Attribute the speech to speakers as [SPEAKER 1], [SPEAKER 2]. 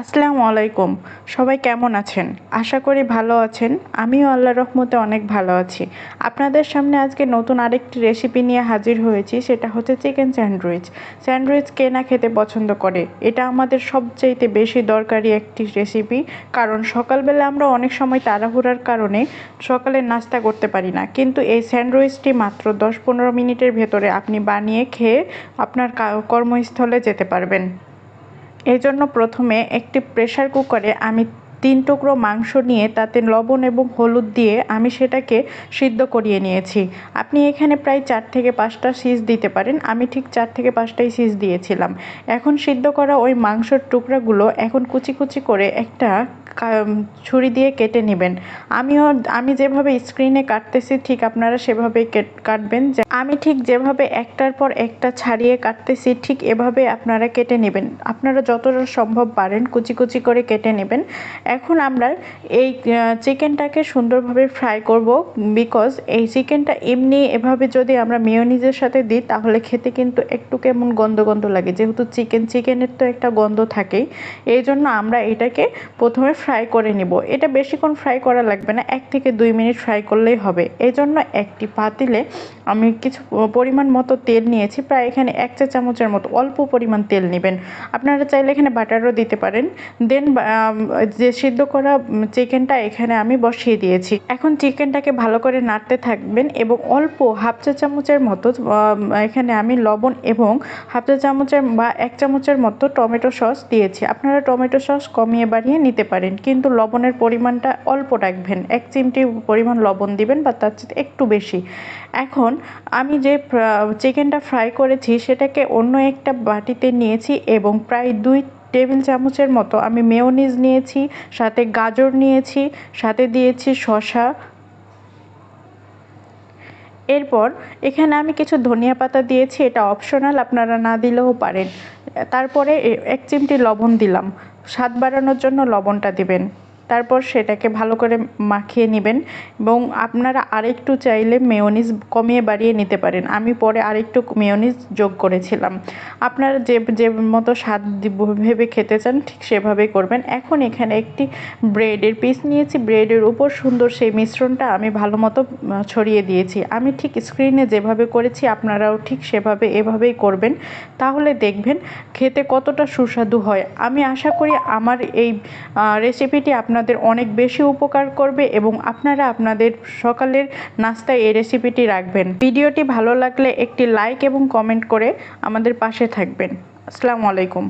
[SPEAKER 1] আসসালামু আলাইকুম। সবাই কেমন আছেন? আশা করি ভালো আছেন। আমিও আল্লাহ রহমতে অনেক ভালো আছি। আপনাদের সামনে আজকে নতুন আরেকটি রেসিপি নিয়ে হাজির হয়েছি, সেটা হচ্ছে চিকেন স্যান্ডউইচ স্যান্ডউইচ কে না খেতে পছন্দ করে? এটা আমাদের সবচাইতে বেশি দরকারি একটি রেসিপি কারণ সকালবেলা আমরা অনেক সময় তাড়াহুড়ার কারণে সকালে নাস্তা করতে পারি না। কিন্তু এই স্যান্ডউইচটি মাত্র দশ পনেরো মিনিটের ভেতরে আপনি বানিয়ে খেয়ে আপনার কর্মস্থলে যেতে পারবেন। এই জন্য প্রথমে একটি প্রেসার কুকারে আমি তিন টুকরো মাংস নিয়ে তাতে লবণ এবং হলুদ দিয়ে আমি সেটাকে সিদ্ধ করিয়ে নিয়েছি। আপনি এখানে প্রায় চার থেকে পাঁচটা সিজ দিতে পারেন। আমি ঠিক চার থেকে পাঁচটাই সিজ দিয়েছিলাম। এখন সিদ্ধ করা ওই মাংসর টুকরাগুলো এখন কুচি কুচি করে একটা ছুরি দিয়ে কেটে নেবেন। আমিও, আমি যেভাবে স্ক্রিনে কাটতেছি, ঠিক আপনারা সেভাবে কেট- কাটবেন। যে, আমি ঠিক যেভাবে একটার পর একটা ছাড়িয়ে কাটতেছি, ঠিক এভাবে আপনারা কেটে নেবেন। আপনারা যতটা সম্ভব পারেন কুচি কুচি করে কেটে নেবেন। এখন আমরা এই চিকেনটাকে সুন্দরভাবে ফ্রাই করব বিকজ এই চিকেনটা এমনি এভাবে যদি আমরা মেয়োনিজের সাথে দিই, তাহলে খেতে কিন্তু একটু কেমন গন্ধ গন্ধ লাগে। যেহেতু চিকেন চিকেনের তো একটা গন্ধ থাকেই। এই জন্য আমরা এটাকে প্রথমে ফ্রাই করে নিব। এটা বেশিক্ষণ ফ্রাই করা লাগবে না, এক থেকে দুই মিনিট ফ্রাই করলেই হবে। এই জন্য একটি পাতিলে আমি কিছু পরিমাণ মতো তেল নিয়েছি, প্রায় এখানে এক চা চামচের মতো অল্প পরিমাণ তেল নেবেন। আপনারা চাইলে এখানে বাটারও দিতে পারেন। দেন যে সিদ্ধ করা চিকেনটা এখানে আমি বসিয়ে দিয়েছি। এখন চিকেনটাকে ভালো করে নাড়তে থাকবেন এবং অল্প হাফ চা চামচের মতো এখানে আমি লবণ এবং হাফ চা চামচের বা এক চামচের মতো টমেটো সস দিয়েছি। আপনারা টমেটো সস কমিয়ে বাড়িয়ে নিতে পারেন। কিন্তু লবণের পরিমাণটা অল্প রাখবেন। এক চিমটি পরিমাণ লবণ দিবেন বা তার চেয়ে একটু বেশি। এখন আমি যে চিকেনটা ফ্রাই করেছি, সেটাকে অন্য একটা বাটিতে নিয়েছি এবং প্রায় দুই টেবিল চামচের মতো আমি মেয়োনিজ নিয়েছি, সাথে গাজর নিয়েছি, সাথে দিয়েছি শসা। এরপর এখানে আমি কিছু ধনিয়া পাতা দিয়েছি, এটা অপশনাল আপনারা না দিলেও পারেন। তারপরে এক চিমটি লবণ দিলাম। স্বাদ বাড়ানোর জন্য লবণটা দিবেন। তারপর সেটাকে ভালো করে মাখিয়ে নেবেন এবং আপনারা আরেকটু চাইলে মেয়োনিজ কমিয়ে বাড়িয়ে নিতে পারেন। আমি পরে আরেকটু মেয়োনিজ যোগ করেছিলাম। আপনারা যে যে মতো স্বাদ ভেবে খেতে চান, ঠিক সেভাবেই করবেন। এখন এখানে একটি ব্রেডের পিস নিয়েছি। ব্রেডের উপর সুন্দর সেই মিশ্রণটা আমি ভালো মতো ছড়িয়ে দিয়েছি। আমি ঠিক স্ক্রিনে যেভাবে করেছি, আপনারাও ঠিক সেভাবে, এভাবেই করবেন। তাহলে দেখবেন খেতে কতটা সুস্বাদু হয়। আমি আশা করি আমার এই রেসিপিটি রেসিপিটি আপনাদের অনেক বেশি উপকার করবে এবং আপনারা আপনাদের সকালের নাস্তায় এই রেসিপিটি রাখবেন। ভিডিওটি ভালো লাগলে একটি লাইক এবং কমেন্ট করে আমাদের পাশে থাকবেন। আসসালামু আলাইকুম।